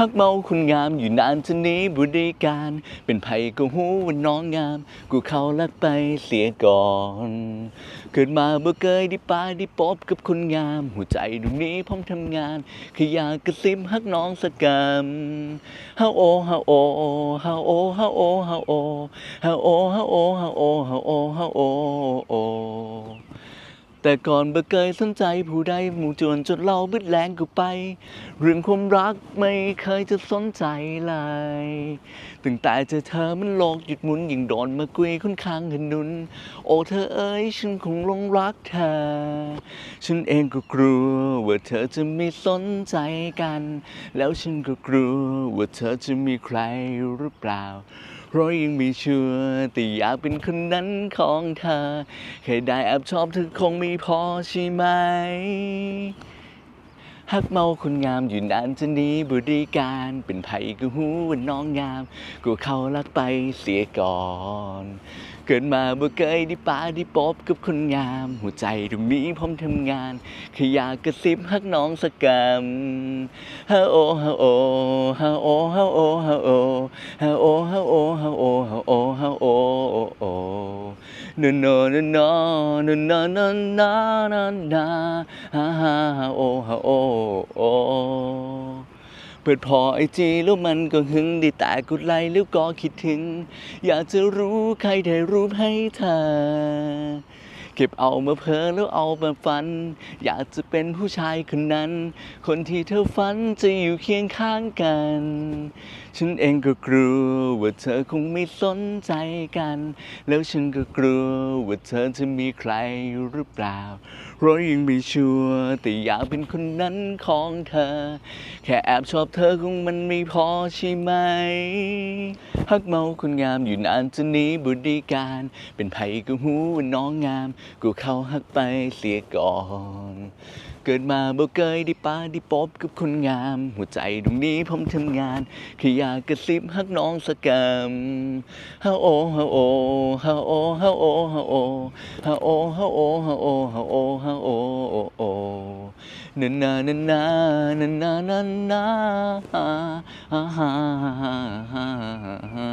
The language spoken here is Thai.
ฮักเมาคุณงามอยู่นานจะนี้บริการ เป็นไผก็หูว่าน้องงาม กูเขาลักไปเสียก่อน เกิดมาบ่เคยได้ปาได้ปบกับคนงาม หัวใจดวงนี้พร้อมทำงานแค่อยากกระซิบฮักน้องสักกำฮาโอฮาโอฮาโอฮาโอฮาโอฮาโอฮาโอฮาโอฮาโอฮาโอ แต่ก่อนบ่เคยสนใจผู้ใดหมู่จวนจนเราบึดแรงกูไป เรื่องความรักไม่เคยจะสนใจเลยตั้งแต่เจอเธอมันโลกหยุดหมุนยิ่งโดนมากุยค่อนข้างถนุน โอ้เธอเอ้ยฉันคงลงรักเธอ ฉันเองก็กลัวว่าเธอจะไม่สนใจกัน แล้วฉันก็กลัวว่าเธอจะมีใครหรือเปล่าเพราะยังไม่ชัวร์แต่อยากเป็นคนนั้นของเธอแค่ได้แอบชอบเธอคงไม่พอใช่ไหมฮักเมาคนงามอยู่นานจะหนี้บริการเป็นไผก็หูว่าน้องงามกูเขาลักไปเสียก่อน เกิดมาบ่เคยได้ปาได้ปบกับคนงาม หัวใจตรงนี้พร้อมทำงานแค่อยากกระซิบฮักน้องสักกำฮาโอฮาโอฮาโอฮาโอฮาโอฮาโอฮาโอฮาโอฮาโอฮาโอโอ นนนนนนนนนนนนฮาฮาฮาโอฮาโอโอเปิดพอไอจีแล้วมันก็หึงได้แต่กดไลค์แล้วก็คิดถึง อยากจะรู้ใครได้รูปให้เธอ เก็บเอามาเพ้อแล้วเอามาฝัน อยากจะเป็นผู้ชายคนนั้น คนที่เธอฝันจะอยู่เคียงข้างกัน ฉันเองก็กลัวว่าเธอคงไม่สนใจกัน แล้วฉันก็กลัวว่าเธอจะมีใครอยู่หรือเปล่าเพราะยังไม่ชัวร์แต่อยากเป็นคนนั้นของเธอ แค่แอบชอบเธอคงมันไม่พอใช่ไหมฮักเมาคนงามอยู่นานจะหนี้บริการ เป็นไผก็หูว่าน้องงามกูเข้าฮักไปเสียก่อน เกิดมาบ่เคยได้ปาได้ปบกับคนงาม หัวใจตรงนี้ผมทำงานแค่อยากกระซิบฮักน้องสักกำฮาโอฮาโอฮาโอฮาโอฮาโอฮาโอฮาโอฮาโอฮาโอฮาโอโอนานานานานานานานาฮาฮาฮาฮา